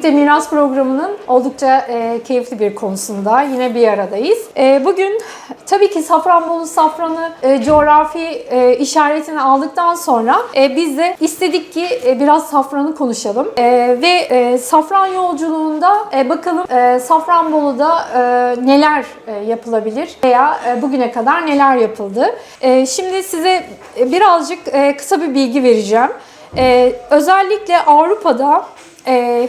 Birlikte Miras programının oldukça e, keyifli bir konusunda yine bir aradayız. Ee, bugün tabii ki Safranbolu safranı e, coğrafi e, işaretini aldıktan sonra e, biz de istedik ki e, biraz safranı konuşalım. E, ve e, safran yolculuğunda e, bakalım e, Safranbolu'da e, neler e, yapılabilir veya e, bugüne kadar neler yapıldı. E, şimdi size e, birazcık e, kısa bir bilgi vereceğim. Ee, özellikle Avrupa'da e,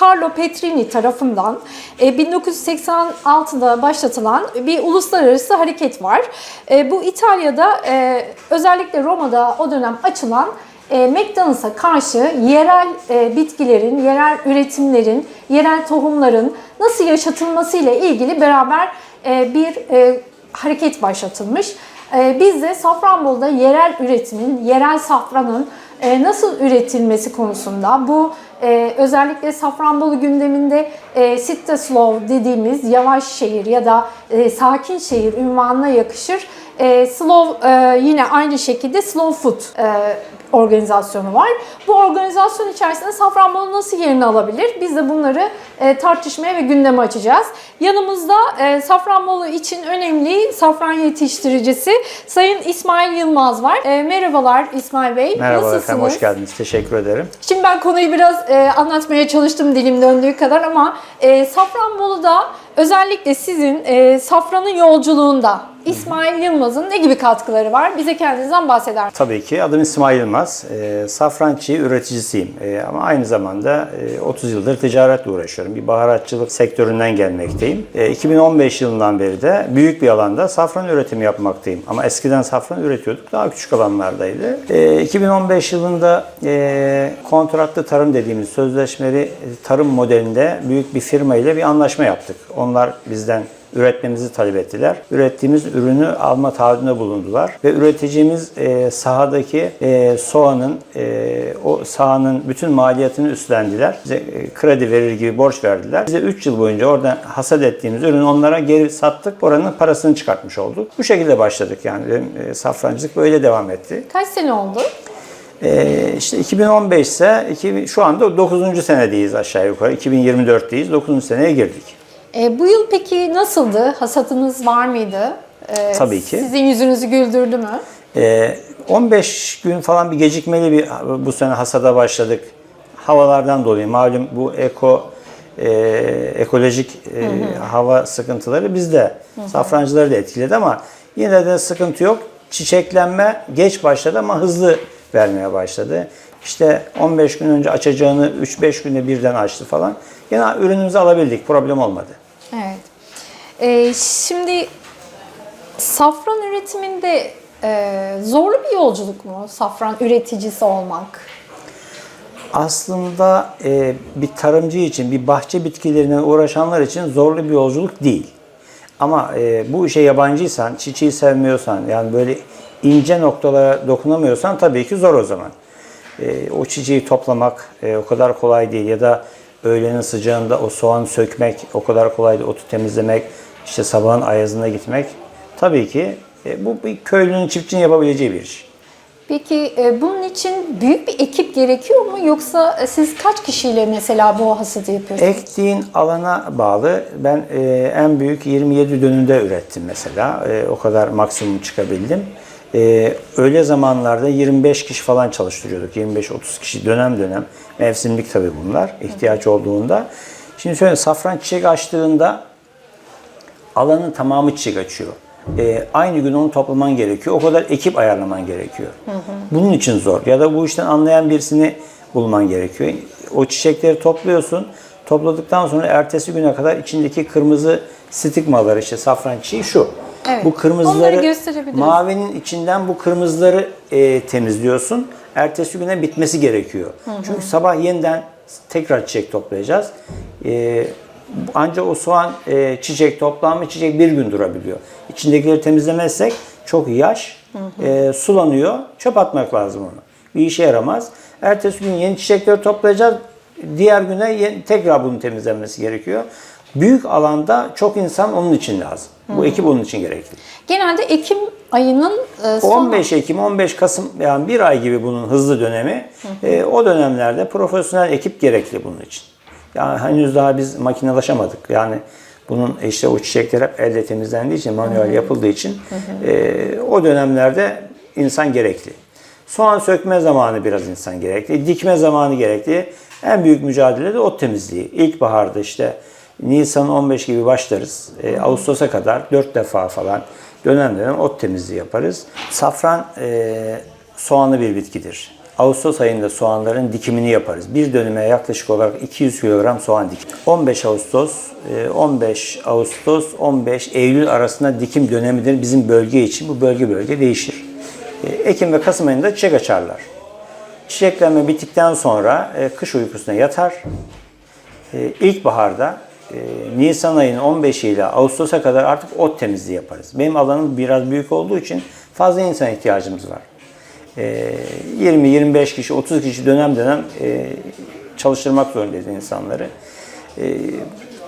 Carlo Petrini tarafından e, 1986'da başlatılan bir uluslararası hareket var. E, bu İtalya'da e, özellikle Roma'da o dönem açılan e, McDonald's'a karşı yerel e, bitkilerin, yerel üretimlerin, yerel tohumların nasıl yaşatılması ile ilgili beraber e, bir e, hareket başlatılmış. E, biz de Safranbolu'da yerel üretimin, yerel safranın e, nasıl üretilmesi konusunda bu e, özellikle Safranbolu gündeminde e, Sitte Slow dediğimiz yavaş şehir ya da e, sakin şehir ünvanına yakışır. E, slow e, yine aynı şekilde Slow Food e, organizasyonu var. Bu organizasyon içerisinde Safranbolu nasıl yerini alabilir? Biz de bunları e, tartışmaya ve gündeme açacağız. Yanımızda e, Safranbolu için önemli safran yetiştiricisi Sayın İsmail Yılmaz var. E, merhabalar İsmail Bey. Merhaba Nasılsınız? efendim, hoş geldiniz. Teşekkür ederim. Şimdi ben konuyu biraz e, anlatmaya çalıştım dilim döndüğü kadar ama e, Safranbolu'da özellikle sizin e, safranın yolculuğunda İsmail Yılmaz'ın ne gibi katkıları var? Bize kendinizden bahseder misiniz? Tabii ki adım İsmail Yılmaz. E, safran üreticisiyim. E, ama aynı zamanda e, 30 yıldır ticaretle uğraşıyorum. Bir baharatçılık sektöründen gelmekteyim. E, 2015 yılından beri de büyük bir alanda safran üretimi yapmaktayım. Ama eskiden safran üretiyorduk. Daha küçük alanlardaydı. E, 2015 yılında e, kontratlı tarım dediğimiz sözleşmeli tarım modelinde büyük bir firma ile bir anlaşma yaptık. Onlar bizden üretmemizi talep ettiler. Ürettiğimiz ürünü alma taahhüdünde bulundular ve üreticimiz e, sahadaki e, soğanın e, o sahanın bütün maliyetini üstlendiler. Bize e, kredi verir gibi borç verdiler. Bize 3 yıl boyunca oradan hasat ettiğimiz ürünü onlara geri sattık. Oranın parasını çıkartmış olduk. Bu şekilde başladık yani. E, safrancılık böyle devam etti. Kaç sene oldu? Ee, işte 2015 ise 2000 şu anda 9. senedeyiz aşağı yukarı. 2024'teyiz. 9. seneye girdik. E, bu yıl peki nasıldı? Hasatınız var mıydı? E, Tabii ki. Sizin yüzünüzü güldürdü mü? Ee, 15 gün falan bir gecikmeli bir bu sene hasada başladık. Havalardan dolayı malum bu eko e, ekolojik e, hava sıkıntıları bizde safrancıları da etkiledi ama yine de sıkıntı yok. Çiçeklenme geç başladı ama hızlı vermeye başladı. İşte 15 gün önce açacağını 3-5 günde birden açtı falan. Yine ürünümüzü alabildik. Problem olmadı. Evet. E, şimdi safran üretiminde e, zorlu bir yolculuk mu? Safran üreticisi olmak. aslında e, bir tarımcı için, bir bahçe bitkileriyle uğraşanlar için zorlu bir yolculuk değil. Ama e, bu işe yabancıysan, çiçeği sevmiyorsan, yani böyle ince noktalara dokunamıyorsan tabii ki zor o zaman. E, o çiçeği toplamak e, o kadar kolay değil ya da öğlenin sıcağında o soğan sökmek o kadar kolay değil, otu temizlemek, işte sabahın ayazına gitmek. Tabii ki e, bu bir köylünün, çiftçinin yapabileceği bir iş. Peki e, bunun için büyük bir ekip gerekiyor mu yoksa e, siz kaç kişiyle mesela bu hasadı yapıyorsunuz? Ektiğin alana bağlı. Ben e, en büyük 27 dönümde ürettim mesela. E, o kadar maksimum çıkabildim. E, öyle zamanlarda 25 kişi falan çalıştırıyorduk. 25-30 kişi dönem dönem. Mevsimlik tabii bunlar. ihtiyaç olduğunda. Şimdi şöyle safran çiçek açtığında alanın tamamı çiçek açıyor. Ee, aynı gün onu toplaman gerekiyor. O kadar ekip ayarlaman gerekiyor. Bunun için zor. Ya da bu işten anlayan birisini bulman gerekiyor. O çiçekleri topluyorsun. Topladıktan sonra ertesi güne kadar içindeki kırmızı stigmaları işte safran çiçeği şu. Evet. Bu kırmızıları mavinin içinden bu kırmızıları e, temizliyorsun. Ertesi güne bitmesi gerekiyor. Çünkü sabah yeniden tekrar çiçek toplayacağız. E, ancak o soğan e, çiçek toplanmış çiçek bir gün durabiliyor. İçindekileri temizlemezsek çok yaş, e, sulanıyor. Çöp atmak lazım onu. Bir işe yaramaz. Ertesi gün yeni çiçekleri toplayacağız. Diğer güne tekrar bunun temizlenmesi gerekiyor. Büyük alanda çok insan onun için lazım. Bu ekip onun için gerekli. Genelde Ekim ayının e, sonu. 15 Ekim, 15 Kasım yani bir ay gibi bunun hızlı dönemi. E, o dönemlerde profesyonel ekip gerekli bunun için. Yani henüz daha biz makinelaşamadık. Yani bunun işte o çiçekler hep elle temizlendiği için, manuel yapıldığı için e, o dönemlerde insan gerekli. Soğan sökme zamanı biraz insan gerekli. Dikme zamanı gerekli. En büyük mücadele de ot temizliği. İlkbaharda işte Nisan 15 gibi başlarız. E, Ağustos'a kadar 4 defa falan dönem dönem ot temizliği yaparız. Safran e, soğanlı bir bitkidir. Ağustos ayında soğanların dikimini yaparız. Bir dönüme yaklaşık olarak 200 kilogram soğan dik. 15 Ağustos, e, 15 Ağustos, 15 Eylül arasında dikim dönemidir bizim bölge için. Bu bölge bölge değişir. E, Ekim ve Kasım ayında çiçek açarlar. Çiçeklenme bittikten sonra e, kış uykusuna yatar. E, İlkbaharda e, Nisan ayının 15 ile Ağustos'a kadar artık ot temizliği yaparız. Benim alanım biraz büyük olduğu için fazla insan ihtiyacımız var. E, 20-25 kişi, 30 kişi dönem dönem e, çalıştırmak zorundayız insanları. E,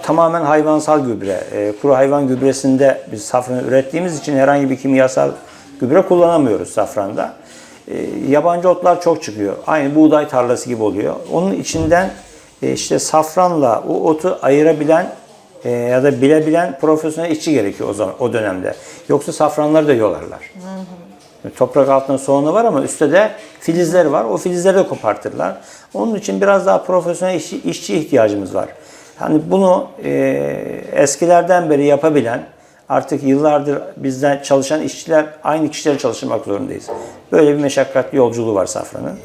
tamamen hayvansal gübre, e, kuru hayvan gübresinde biz safranı ürettiğimiz için herhangi bir kimyasal gübre kullanamıyoruz safranda. Yabancı otlar çok çıkıyor. Aynı buğday tarlası gibi oluyor. Onun içinden e, işte safranla o otu ayırabilen e, ya da bilebilen profesyonel işçi gerekiyor o zaman o dönemde. Yoksa safranları da yolarlar. Toprak altında soğanı var ama üstte de filizleri var. O filizleri de kopartırlar. Onun için biraz daha profesyonel işçi, işçi ihtiyacımız var. Hani bunu e, eskilerden beri yapabilen, artık yıllardır bizden çalışan işçiler aynı kişileri çalıştırmak zorundayız. Böyle bir meşakkatli yolculuğu var safranın.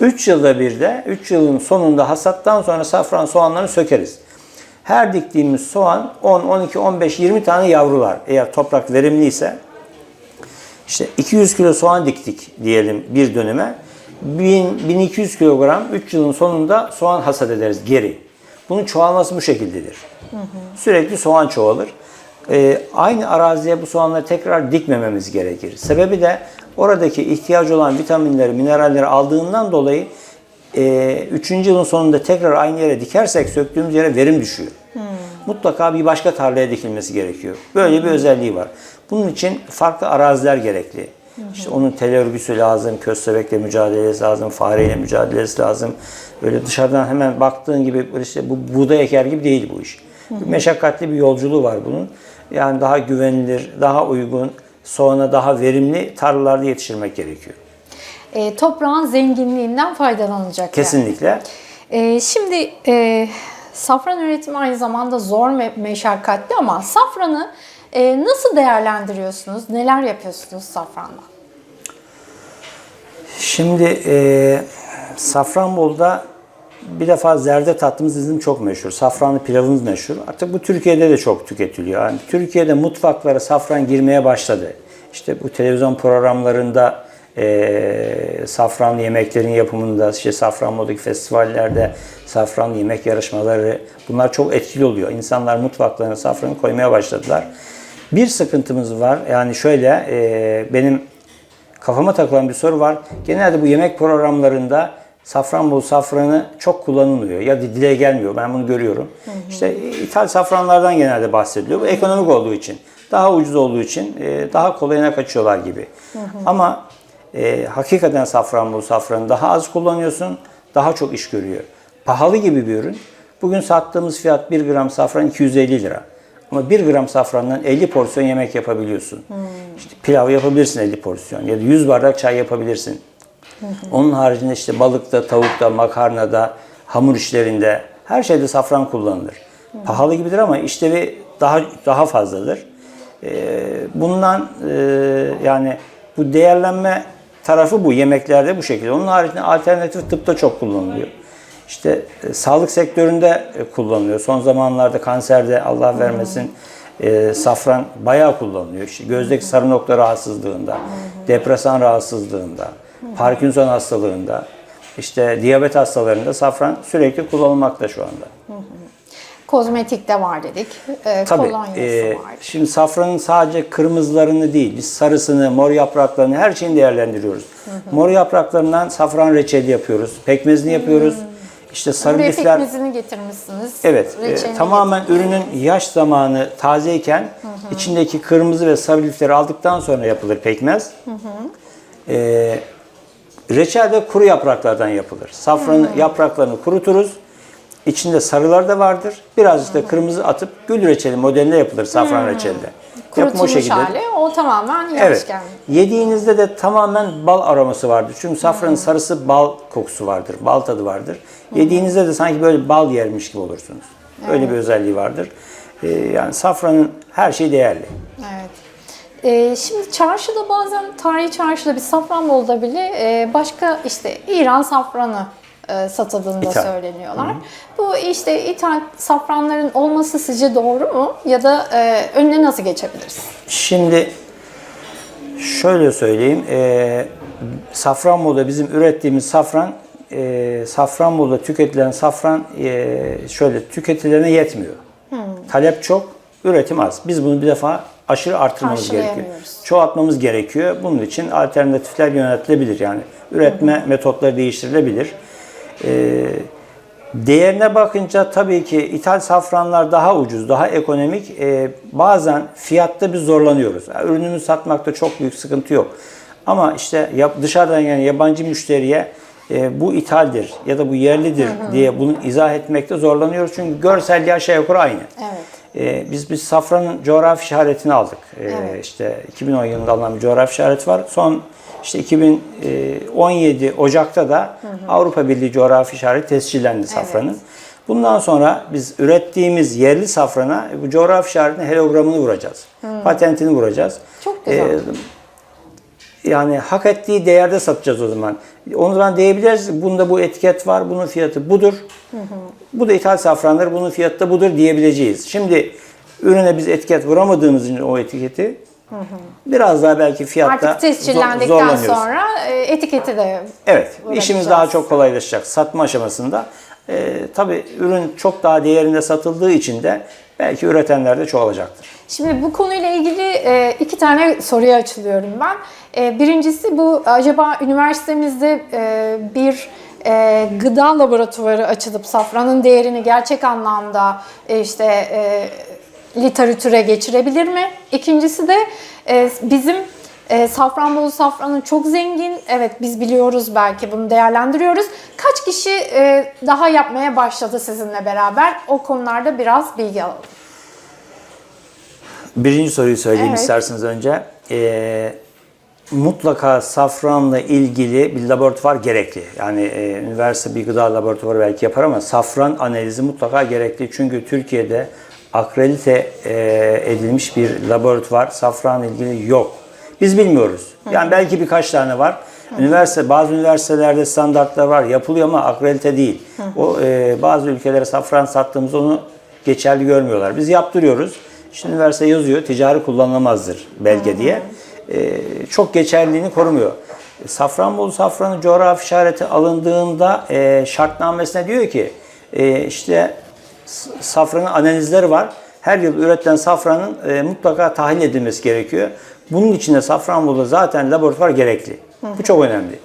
3 yılda bir de, 3 yılın sonunda hasattan sonra safran soğanlarını sökeriz. Her diktiğimiz soğan 10, 12, 15, 20 tane yavrular. Eğer toprak verimliyse işte 200 kilo soğan diktik diyelim bir döneme. 1000, 1200 kilogram 3 yılın sonunda soğan hasat ederiz geri. Bunun çoğalması bu şekildedir. Sürekli soğan çoğalır. Ee, aynı araziye bu soğanları tekrar dikmememiz gerekir. Sebebi de oradaki ihtiyacı olan vitaminleri, mineralleri aldığından dolayı 3. yılın sonunda tekrar aynı yere dikersek söktüğümüz yere verim düşüyor. Mutlaka bir başka tarlaya dikilmesi gerekiyor. Böyle bir özelliği var. Bunun için farklı araziler gerekli. İşte onun tel örgüsü lazım, köstebekle mücadelesi lazım, fareyle mücadelesi lazım. Böyle dışarıdan hemen baktığın gibi işte bu buğday eker gibi değil bu iş. Bir meşakkatli bir yolculuğu var bunun. Yani daha güvenilir, daha uygun, soğana daha verimli tarlalarda yetiştirmek gerekiyor. E, toprağın zenginliğinden faydalanacak. yani. Kesinlikle. E, şimdi e, safran üretimi aynı zamanda zor ve meşakkatli ama safranı e, nasıl değerlendiriyorsunuz? Neler yapıyorsunuz safranla? Şimdi e, Safranbolu'da bir defa zerde tatlımız bizim çok meşhur. Safranlı pilavımız meşhur. Artık bu Türkiye'de de çok tüketiliyor. Yani Türkiye'de mutfaklara safran girmeye başladı. İşte bu televizyon programlarında e, safranlı yemeklerin yapımında, işte Safranbolu'daki festivallerde safranlı yemek yarışmaları bunlar çok etkili oluyor. İnsanlar mutfaklarına safranı koymaya başladılar. Bir sıkıntımız var. Yani şöyle e, benim kafama takılan bir soru var. Genelde bu yemek programlarında Safranbolu safranı çok kullanılmıyor ya dile gelmiyor. Ben bunu görüyorum. İşte ithal safranlardan genelde bahsediliyor. Bu ekonomik olduğu için, daha ucuz olduğu için e, daha kolayına kaçıyorlar gibi. Ama e, hakikaten Safranbolu safranı daha az kullanıyorsun, daha çok iş görüyor. Pahalı gibi bir ürün. Bugün sattığımız fiyat 1 gram safran 250 lira. Ama 1 gram safrandan 50 porsiyon yemek yapabiliyorsun. İşte pilav yapabilirsin 50 porsiyon ya da 100 bardak çay yapabilirsin. Onun haricinde işte balıkta, tavukta, makarnada, hamur işlerinde her şeyde safran kullanılır. Pahalı gibidir ama işlevi daha daha fazladır. Ee, bundan e, yani bu değerlenme tarafı bu yemeklerde bu şekilde. Onun haricinde alternatif tıpta çok kullanılıyor. İşte e, sağlık sektöründe e, kullanılıyor. Son zamanlarda kanserde Allah vermesin e, safran bayağı kullanılıyor. İşte gözdeki sarı nokta rahatsızlığında, depresan rahatsızlığında, Parkinson hastalığında, işte diyabet hastalarında safran sürekli kullanılmakta şu anda. Kozmetikte var dedik. E, Tabii. kolonyası e, var. şimdi safranın sadece kırmızılarını değil, biz sarısını, mor yapraklarını her şeyini değerlendiriyoruz. Mor yapraklarından safran reçeli yapıyoruz, pekmezini yapıyoruz. işte sarı Buraya lifler pekmezini getirmişsiniz. Evet, e, tamamen ürünün yaş zamanı tazeyken içindeki kırmızı ve sarı lifleri aldıktan sonra yapılır pekmez. E, reçel de kuru yapraklardan yapılır. Safranın yapraklarını kuruturuz. İçinde sarılar da vardır. Birazcık da kırmızı atıp gül reçeli modelinde yapılır safran reçelde. Yapım o Kurutulmuş şekilde. hali. O tamamen Evet. Yediğinizde de tamamen bal aroması vardır. Çünkü safranın sarısı bal kokusu vardır, bal tadı vardır. Yediğinizde de sanki böyle bal yermiş gibi olursunuz. Öyle bir özelliği vardır. Ee, yani safranın her şeyi değerli. Evet. Ee, şimdi çarşıda bazen tarihi çarşıda bir Safranbolu'da bile e, başka işte İran safranı satıldığında İthal. söyleniyorlar. Bu işte ithal safranların olması sizce doğru mu? Ya da e, önüne nasıl geçebiliriz? Şimdi şöyle söyleyeyim. E, Safranbolu'da bizim ürettiğimiz safran e, Safranbolu'da tüketilen safran e, şöyle tüketilene yetmiyor. Talep çok, üretim az. Biz bunu bir defa aşırı artırmamız gerekiyor. Çoğaltmamız gerekiyor. Bunun için alternatifler yönetilebilir. Yani üretme metotları değiştirilebilir. Ee, değerine bakınca tabii ki ithal safranlar daha ucuz, daha ekonomik. Ee, bazen fiyatta biz zorlanıyoruz. Yani ürünümüzü satmakta çok büyük sıkıntı yok. Ama işte dışarıdan yani yabancı müşteriye e, bu ithaldir ya da bu yerlidir diye bunu izah etmekte zorlanıyoruz. Çünkü görselliği aşağı yukarı aynı. Evet. Ee, biz biz safranın coğrafi işaretini aldık. Ee, Evet. İşte 2010 yılında alınan bir coğrafi işaret var. Son işte 2017 Ocak'ta da Avrupa Birliği coğrafi işareti tescillendi safranın. Bundan sonra biz ürettiğimiz yerli safrana bu coğrafi işaretine helogramını vuracağız. Patentini vuracağız. Çok güzel. Ee, yani hak ettiği değerde satacağız o zaman. O zaman diyebiliriz bunda bu etiket var, bunun fiyatı budur. Bu da ithal safrandır, bunun fiyatı da budur diyebileceğiz. Şimdi ürüne biz etiket vuramadığımız için o etiketi biraz daha belki fiyatta Artık tescillendikten sonra e, etiketi de Evet, işimiz daha çok kolaylaşacak satma aşamasında. Ee, tabii ürün çok daha değerinde satıldığı için de belki üretenler de çoğalacaktır. Şimdi bu konuyla ilgili e, iki tane soruya açılıyorum ben. E, birincisi bu acaba üniversitemizde e, bir e, gıda laboratuvarı açılıp safranın değerini gerçek anlamda e, işte e, literatüre geçirebilir mi? İkincisi de e, bizim e, Safranbolu safranı çok zengin. Evet biz biliyoruz belki bunu değerlendiriyoruz. Kaç kişi e, daha yapmaya başladı sizinle beraber? O konularda biraz bilgi alalım. Birinci soruyu söyleyeyim Evet. isterseniz önce. Ee, mutlaka safranla ilgili bir laboratuvar gerekli. Yani e, üniversite bir gıda laboratuvarı belki yapar ama safran analizi mutlaka gerekli. Çünkü Türkiye'de akredite e, edilmiş bir laboratuvar safranla ilgili yok. Biz bilmiyoruz. Yani belki birkaç tane var. Üniversite bazı üniversitelerde standartlar var, yapılıyor ama akredite değil. O e, bazı ülkelere safran sattığımız onu geçerli görmüyorlar. Biz yaptırıyoruz. İşte üniversite yazıyor, ticari kullanılamazdır belge diye. E, çok geçerliliğini korumuyor. Safranbolu safranı coğrafi işareti alındığında e, şartnamesine diyor ki e, işte safranın analizleri var. Her yıl üretilen safranın e, mutlaka tahlil edilmesi gerekiyor. Bunun için de Safranbolu'da zaten laboratuvar gerekli. Bu çok önemli.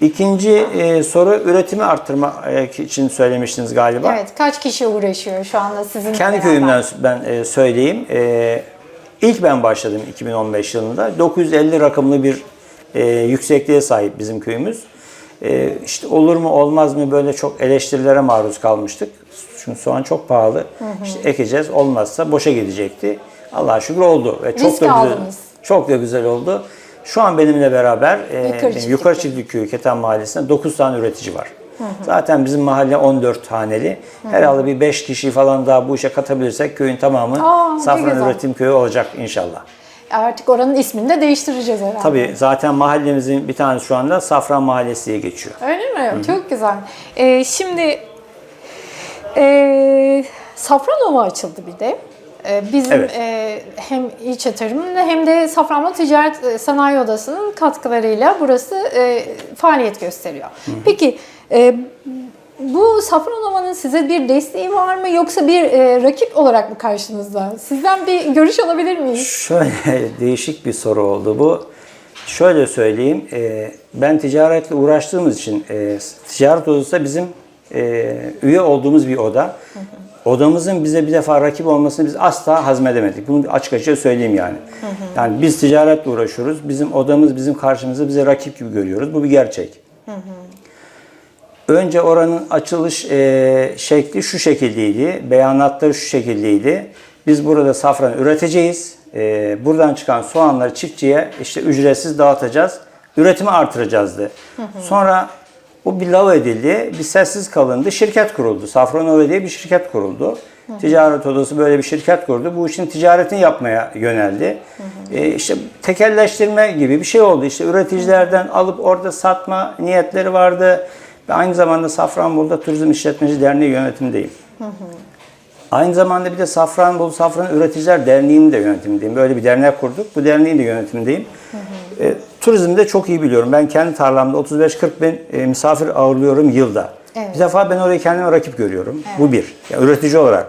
İkinci e, soru üretimi arttırmak için söylemiştiniz galiba. Evet, kaç kişi uğraşıyor şu anda sizinle Kendi beraber? köyümden ben e, söyleyeyim. E, ilk ben başladım 2015 yılında. 950 rakımlı bir e, yüksekliğe sahip bizim köyümüz. E, işte olur mu olmaz mı böyle çok eleştirilere maruz kalmıştık. Çünkü soğan çok pahalı. İşte ekeceğiz olmazsa boşa gidecekti. Allah'a şükür oldu ve çok Risk da güzel. aldınız. Çok da güzel oldu. Şu an benimle beraber e, Yukarı Çiftlik Yukarı Köyü. Çiftlik Köyü Keten Mahallesi'nde 9 tane üretici var. Zaten bizim mahalle 14 haneli. Herhalde bir 5 kişi falan daha bu işe katabilirsek köyün tamamı Aa, Safran. Üretim Köyü olacak inşallah. Artık oranın ismini de değiştireceğiz herhalde. Tabii zaten mahallemizin bir tanesi şu anda Safran Mahallesi diye geçiyor. Öyle mi? Çok güzel. Ee, şimdi e, Safranova açıldı bir de. Ee, bizim Evet. e, hem ilçe tarımında hem de Safranbolu Ticaret e, Sanayi Odası'nın katkılarıyla burası e, faaliyet gösteriyor. Peki e, bu Safranova'nın size bir desteği var mı yoksa bir e, rakip olarak mı karşınızda? Sizden bir görüş alabilir miyiz? Şöyle değişik bir soru oldu bu. Şöyle söyleyeyim, e, ben ticaretle uğraştığımız için e, ticaret odası da bizim e, üye olduğumuz bir oda. Odamızın bize bir defa rakip olmasını biz asla hazmedemedik. Bunu açık açık söyleyeyim yani. Yani biz ticaretle uğraşıyoruz. Bizim odamız bizim karşımızda bize rakip gibi görüyoruz. Bu bir gerçek. Önce oranın açılış e, şekli şu şekildeydi. Beyanatları şu şekildeydi. Biz burada safran üreteceğiz. E, buradan çıkan soğanları çiftçiye işte ücretsiz dağıtacağız. Üretimi artıracağızdı. Sonra bu bir lav edildi. Bir sessiz kalındı. Şirket kuruldu. Safranova diye bir şirket kuruldu. Ticaret odası böyle bir şirket kurdu. Bu işin ticaretini yapmaya yöneldi. E, işte tekelleştirme gibi bir şey oldu. İşte üreticilerden alıp orada satma niyetleri vardı. Ve aynı zamanda Safranbolu'da Turizm İşletmeci Derneği yönetimindeyim. Aynı zamanda bir de Safranbolu Safran Üreticiler Derneği'nin de yönetimindeyim. Böyle bir dernek kurduk. Bu derneğin de yönetimindeyim. E, turizmi de çok iyi biliyorum. Ben kendi tarlamda 35-40 bin e, misafir ağırlıyorum yılda. Evet. Bir defa ben orayı kendime rakip görüyorum. Bu bir. Ya, üretici olarak.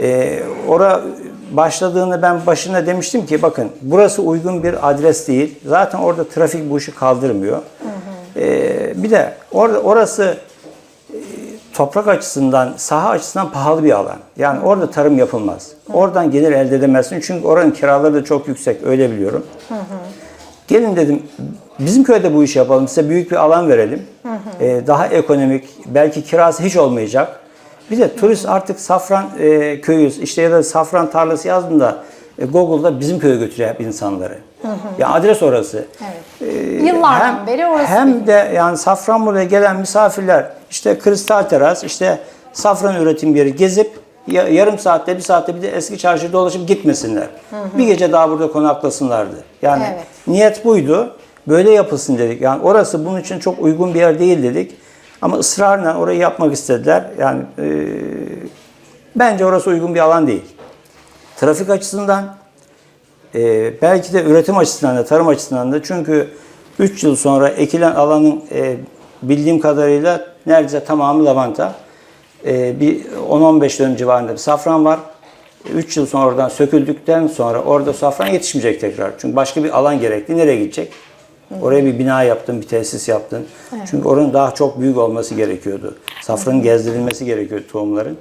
E, ora başladığında ben başında demiştim ki bakın burası uygun bir adres değil. Zaten orada trafik bu işi kaldırmıyor. E, bir de orada orası toprak açısından, saha açısından pahalı bir alan. Yani orada tarım yapılmaz. Oradan gelir elde edemezsin. Çünkü oranın kiraları da çok yüksek. Öyle biliyorum. Gelin dedim, bizim köyde bu işi yapalım. Size büyük bir alan verelim. Ee, daha ekonomik, belki kirası hiç olmayacak. Bir de turist artık Safran e, köyü, işte ya da Safran tarlası yazdığında e, Google'da bizim köye götürüyor hep insanları. Ya adres orası. Evet. Yıllardan beri orası Hem de yani Safranbolu'ya gelen misafirler işte kristal teras, işte safran üretim yeri gezip yarım saatte, bir saatte bir de eski çarşıda dolaşıp gitmesinler. Bir gece daha burada konaklasınlardı. Yani Evet. niyet buydu. Böyle yapılsın dedik. Yani orası bunun için çok uygun bir yer değil dedik. Ama ısrarla orayı yapmak istediler. Yani e, bence orası uygun bir alan değil. Trafik açısından, e, belki de üretim açısından da, tarım açısından da çünkü 3 yıl sonra ekilen alanın e, bildiğim kadarıyla neredeyse tamamı lavanta. E, bir 10-15 dönüm civarında bir safran var. 3 yıl sonra oradan söküldükten sonra orada safran yetişmeyecek tekrar. Çünkü başka bir alan gerekli. Nereye gidecek? Oraya bir bina yaptın, bir tesis yaptın. Çünkü oranın daha çok büyük olması gerekiyordu. Safranın gezdirilmesi gerekiyordu tohumların.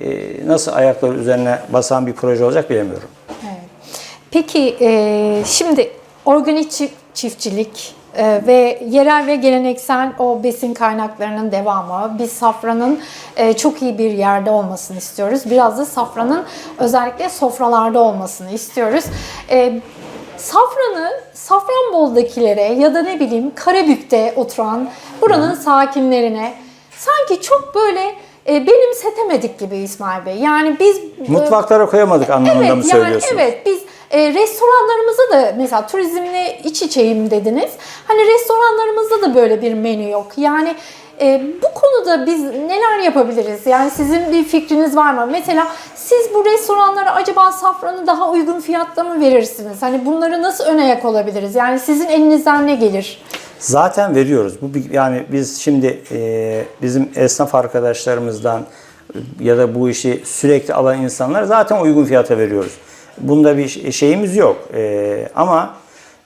E, nasıl ayakları üzerine basan bir proje olacak bilemiyorum. Evet. Peki e, şimdi organik çi- çiftçilik e, ve yerel ve geleneksel o besin kaynaklarının devamı, biz safranın e, çok iyi bir yerde olmasını istiyoruz. Biraz da safranın özellikle sofralarda olmasını istiyoruz. E, safranı Safranbolu'dakilere ya da ne bileyim Karabük'te oturan buranın sakinlerine sanki çok böyle e, benimsetemedik gibi İsmail Bey. Yani biz e, Mutfaklara koyamadık anlamında Evet mı yani söylüyorsun? evet biz e, restoranlarımızda da mesela turizmle iç içeyim dediniz. Hani restoranlarımızda da böyle bir menü yok. Yani e, bu konuda biz neler yapabiliriz? Yani sizin bir fikriniz var mı? Mesela siz bu restoranlara acaba safranı daha uygun fiyatta mı verirsiniz? Hani bunları nasıl ön ayak olabiliriz? Yani sizin elinizden ne gelir? Zaten veriyoruz. Bu yani biz şimdi e, bizim esnaf arkadaşlarımızdan ya da bu işi sürekli alan insanlar zaten uygun fiyata veriyoruz. Bunda bir ş- şeyimiz yok. E, ama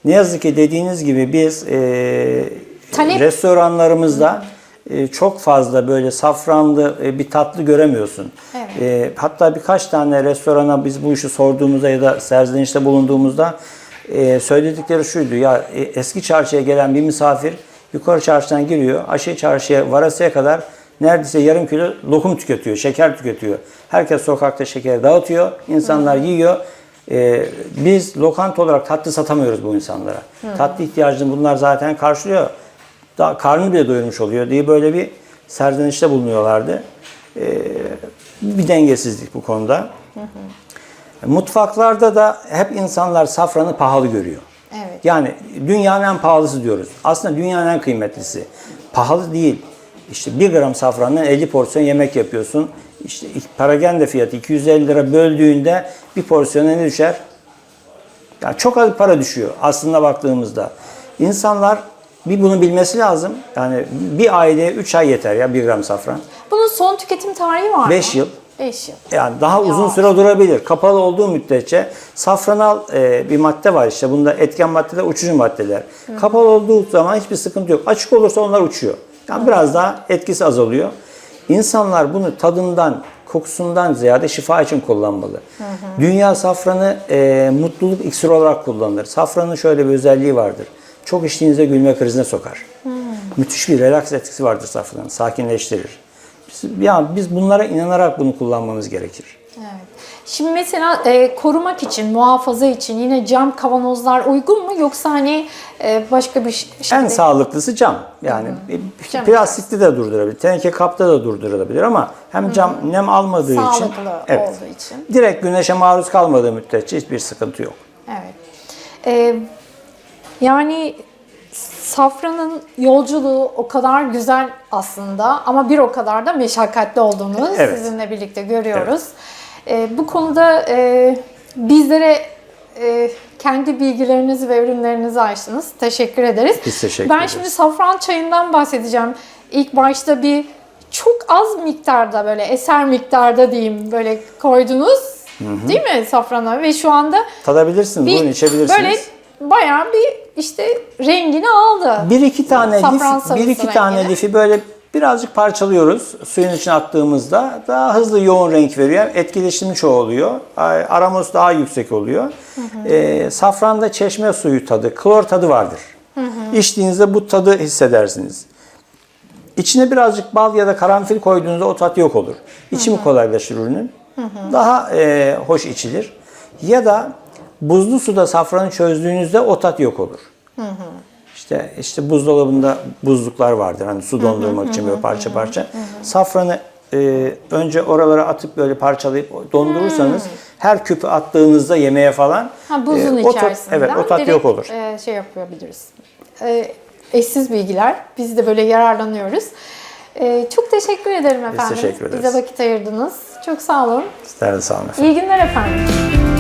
ne yazık ki dediğiniz gibi biz e, Talep- restoranlarımızda e, çok fazla böyle safranlı e, bir tatlı göremiyorsun. Evet. E, hatta birkaç tane restorana biz bu işi sorduğumuzda ya da serzenişte bulunduğumuzda e, söyledikleri şuydu ya e, eski çarşıya gelen bir misafir yukarı çarşıdan giriyor aşağı çarşıya varasıya kadar neredeyse yarım kilo lokum tüketiyor, şeker tüketiyor. Herkes sokakta şekeri dağıtıyor, insanlar yiyor. E, biz lokanta olarak tatlı satamıyoruz bu insanlara. Tatlı ihtiyacını bunlar zaten karşılıyor. Daha karnını bile doyurmuş oluyor diye böyle bir serzenişte bulunuyorlardı. E, bir dengesizlik bu konuda. Mutfaklarda da hep insanlar safranı pahalı görüyor. Evet. Yani dünyanın en pahalısı diyoruz. Aslında dünyanın en kıymetlisi. Pahalı değil. İşte 1 gram safrandan 50 porsiyon yemek yapıyorsun. İşte paragende fiyatı 250 lira böldüğünde bir porsiyona ne düşer? Yani çok az para düşüyor aslında baktığımızda. İnsanlar bir bunu bilmesi lazım. Yani bir aileye 3 ay yeter ya 1 gram safran. Bunun son tüketim tarihi var mı? 5 yıl. 5 yıl. Yani daha uzun Ya. süre durabilir. Kapalı olduğu müddetçe safranal e, bir madde var işte. Bunda etken maddeler uçucu maddeler. Kapalı olduğu zaman hiçbir sıkıntı yok. Açık olursa onlar uçuyor. Yani biraz daha etkisi azalıyor. İnsanlar bunu tadından, kokusundan ziyade şifa için kullanmalı. Dünya safranı e, mutluluk iksiri olarak kullanılır. Safranın şöyle bir özelliği vardır. Çok içtiğinizde gülme krizine sokar. Müthiş bir relaks etkisi vardır safranın. Sakinleştirir. Biz, yani biz bunlara inanarak bunu kullanmamız gerekir. Evet. Şimdi mesela e, korumak için, muhafaza için yine cam kavanozlar uygun mu yoksa hani e, başka bir ş- En sağlıklısı cam. Yani Cam plastikli de durdurabilir, teneke kapta da durdurulabilir ama hem cam nem almadığı için, Sağlıklı evet, olduğu için. direkt güneşe maruz kalmadığı müddetçe hiçbir sıkıntı yok. Evet. E, yani safranın yolculuğu o kadar güzel aslında ama bir o kadar da meşakkatli olduğunu Evet. sizinle birlikte görüyoruz. E, bu konuda e, bizlere e, kendi bilgilerinizi ve ürünlerinizi açtınız. Teşekkür ederiz. Biz teşekkür ben ederiz. şimdi safran çayından bahsedeceğim. İlk başta bir çok az miktarda böyle eser miktarda diyeyim böyle koydunuz. Değil mi safrana ve şu anda Tadabilirsiniz, bir buyurun içebilirsiniz. böyle bayağı bir işte rengini aldı. bir iki tane Safran lif, bir iki tane rengini. lifi böyle birazcık parçalıyoruz. Suyun içine attığımızda daha hızlı yoğun renk veriyor. Etkileşimi çoğalıyor. Ay- Aroması daha yüksek oluyor. Ee, safranda çeşme suyu tadı, klor tadı vardır. İçtiğinizde bu tadı hissedersiniz. İçine birazcık bal ya da karanfil koyduğunuzda o tat yok olur. İçimi kolaylaşır ürünün. Daha e, hoş içilir. Ya da buzlu suda safranı çözdüğünüzde o tat yok olur. İşte işte buzdolabında buzluklar vardır. Hani su dondurmak için böyle parça parça. Safranı e, önce oralara atıp böyle parçalayıp dondurursanız her küpü attığınızda yemeğe falan Ha buzun e, o tat, içerisinden evet o tat direkt, yok olur. e, şey yapabiliriz. E, eşsiz bilgiler. Biz de böyle yararlanıyoruz. E, çok teşekkür ederim efendim. teşekkür ederiz. Bize vakit ayırdınız. Çok sağ olun. Sizler de sağ olun efendim. İyi günler efendim.